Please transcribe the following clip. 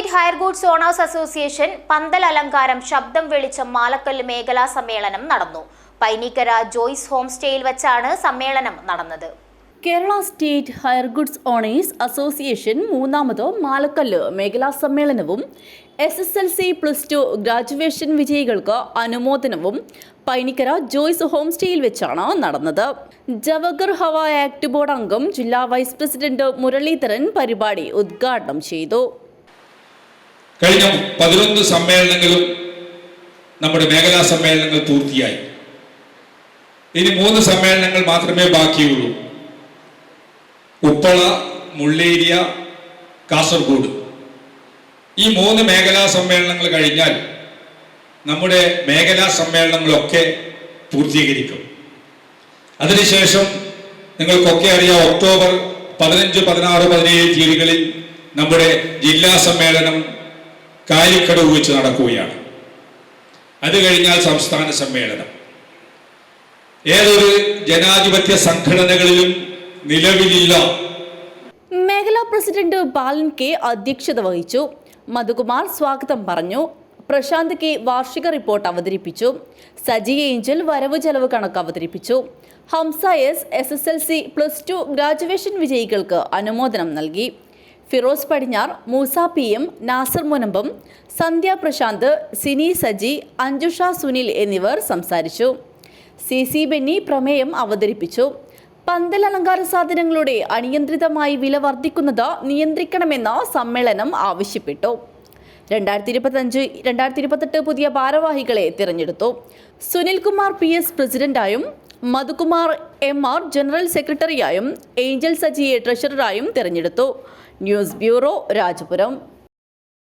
State hire goods owners association പന്തൽ അലങ്കാരം ശബ്ദം വിളിച്ച മാലക്കല്ല് മേഖലാ സമ്മേളനം നടന്നു. പൈനിക്കര ജോയ്സ് ഹോം സ്റ്റേയിൽ വെച്ചാണ് സമ്മേളനം നടന്നത്. Kerala state hire goods owners association മൂന്നാമത് മാലക്കല്ല് മേഖലാ സമ്മേളനവും S S L C plus two graduation വിജയികൾക്ക് അനുമോദനവും പൈനിക്കര ജോയ്സ് ഹോം സ്റ്റേയിൽ വെച്ചാണ് നടന്നത്. ജവഗർ ഹവ ആക്ട് ബോർഡ് അംഗം ജില്ലാ വൈസ് പ്രസിഡന്റ് മുരളീധരൻ പരിപാടി ഉദ്ഘാടനം ചെയ്തു. കഴിഞ്ഞ പതിനൊന്ന് സമ്മേളനങ്ങളും നമ്മുടെ മേഖലാ സമ്മേളനങ്ങൾ പൂർത്തിയായി. ഇനി മൂന്ന് സമ്മേളനങ്ങൾ മാത്രമേ ബാക്കിയുള്ളൂ. ഉപ്പള മുള്ളേരിയ കാസർഗോഡ്. ഈ മൂന്ന് മേഖലാ സമ്മേളനങ്ങൾ കഴിഞ്ഞാൽ നമ്മുടെ മേഖലാ സമ്മേളനങ്ങളൊക്കെ പൂർത്തീകരിക്കും. അതിനുശേഷം നിങ്ങൾക്കൊക്കെ അറിയാം ഒക്ടോബർ പതിനഞ്ച് പതിനാറ് പതിനേഴ് തീയതികളിൽ നമ്മുടെ ജില്ലാ സമ്മേളനം കാലിക്കടവ് വെച്ച് നടക്കുകയാണ്. അത് കഴിഞ്ഞാൽ സംസ്ഥാന സമ്മേളനം. ഏതൊരു ജനാധിപത്യ സംഘടനകളിലും നിലവിലില്ല. മേഖലാ പ്രസിഡന്റ് ബാലൻ കെ അധ്യക്ഷത വഹിച്ചു. മധുകുമാർ സ്വാഗതം പറഞ്ഞു. പ്രശാന്ത് കെ വാർഷിക റിപ്പോർട്ട് അവതരിപ്പിച്ചു. സജി ഏഞ്ചൽ വരവ് ചെലവ് കണക്ക് അവതരിപ്പിച്ചു. Hamsa S S S L C plus two graduation വിജയികൾക്ക് അനുമോദനം നൽകി. ഫിറോസ് പടിഞ്ഞാർ മൂസ പി എം നാസർ മുനമ്പം സന്ധ്യ പ്രശാന്ത് സിനി സജി അഞ്ജുഷ സുനിൽ എന്നിവർ സംസാരിച്ചു. സി സി ബെന്നി പ്രമേയം അവതരിപ്പിച്ചു. പന്തൽ അലങ്കാര സാധനങ്ങളുടെ അനിയന്ത്രിതമായി വില വർദ്ധിക്കുന്നത് നിയന്ത്രിക്കണമെന്ന് സമ്മേളനം ആവശ്യപ്പെട്ടു. രണ്ടായിരത്തി ഇരുപത്തഞ്ച് രണ്ടായിരത്തി ഇരുപത്തെട്ട് പുതിയ ഭാരവാഹികളെ തിരഞ്ഞെടുത്തു. സുനിൽകുമാർ പി എസ് പ്രസിഡന്റായും മധുകുമാർ എം ആർ ജനറൽ സെക്രട്ടറിയായും ഏഞ്ചൽ സജിയെ ട്രഷററായും തിരഞ്ഞെടുത്തു. News bureau Rajapuram.